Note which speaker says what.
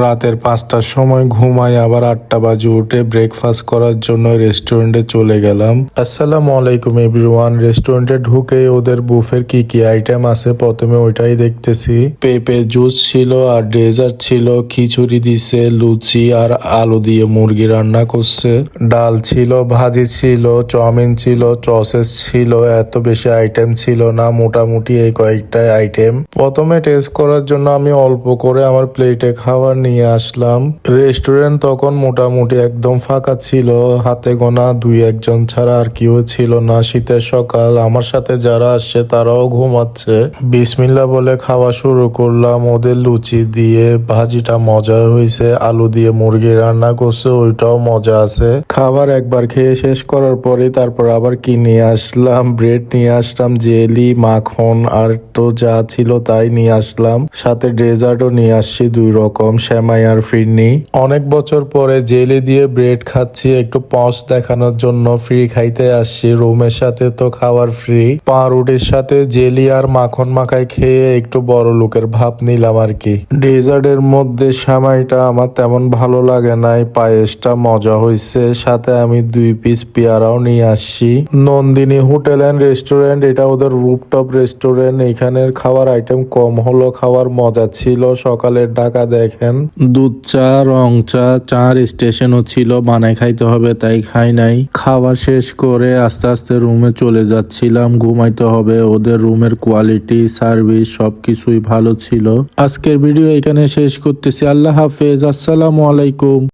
Speaker 1: রাতের পাঁচটার সময় ঘুমাই, আবার আটটা বাজে উঠে ব্রেকফাস্ট করার জন্য রেস্টুরেন্টে চলে গেলাম। আসসালামু আলাইকুম এভরিওয়ান রেস্টুরেন্টে ঢুকে ওদের বুফের কি কি আইটেম আছে? প্রথমে ওইটাই দেখতেছি। পেঁপে জুস ছিল, আর ডেজার্ট ছিল, খিচুড়ি দিছে, লুচি আর আলু দিয়ে মুরগি রান্না করছে। ডাল ছিল, ভাজি ছিল, চাউমিন ছিল চসেস ছিল, এত বেশি আইটেম ছিল না, মোটামুটি এই কয়েকটা আইটেম প্রথমে টেস্ট করার জন্য আমি অল্প করে আমার প্লেটে খাবার নিয়ে আসলাম। রেস্টুরেন্ট তখন মোটামুটি একদম ফাঁকা ছিল। হাতে গোনা দুই একজন ছাড়া আর কেউ ছিল না। শীতের সকাল, আমার সাথে যারা আসছে তারাও ঘুমাচ্ছে। বিসমিল্লা বলে খাওয়া শুরু করলাম। ওদের লুচি দিয়ে ভাজিটা মজা হয়েছে। আলু দিয়ে মুরগি রান্না করছে, ওইটাও মজা আছে। খাবার একবার খেয়ে শেষ করার পরে তারপর আবার কি নিয়ে আসলাম? ব্রেড নিয়ে আসলাম, জেলি, মাখন আর তো যা ছিল তাই নিয়ে আসলাম। সাথে ডেজার্টও নিয়ে আসছি দুই রকম। শ্যামাই আর ফিরনি। অনেক বছর পরে জেলি দিয়ে ব্রেড খাচ্ছি, একটু পস দেখানোর জন্য ফ্রি খাইতে আসছি, রুমের সাথে তো খাবার ফ্রি। পাউরুটির সাথে জেলি আর মাখন মাখাই খেয়ে একটু বড় লোকের ভাব নিলাম আর কি। ডেজার্টের মধ্যে শ্যামাইটা আমার তেমন ভালো লাগে নাই, পায়েসটা মজা হয়েছে সাথে আমি দুই পিস পেয়ারাও নিয়ে আসছি। নন্দিনী হোটেল অ্যান্ড রেস্টুরেন্ট, এটা ওদের রুপটপ রেস্টুরেন্ট, এখানের খাবার আইটেম কম হলো খাওয়ার মজা ছিল, সকালের ডাকা দেখেন। দুধ চা, রং চা, চার স্টেশনও ছিল, বানায় খাইতে হবে, তাই খাই নাই। খাওয়া শেষ করে আস্তে আস্তে রুমে চলে যাচ্ছিলাম, ঘুমাইতে হবে, ওদের রুমের কোয়ালিটি সার্ভিস সবকিছুই ভালো ছিল। আজকের ভিডিও এখানে শেষ করতেছি, আল্লাহ হাফেজ, আসসালামু আলাইকুম।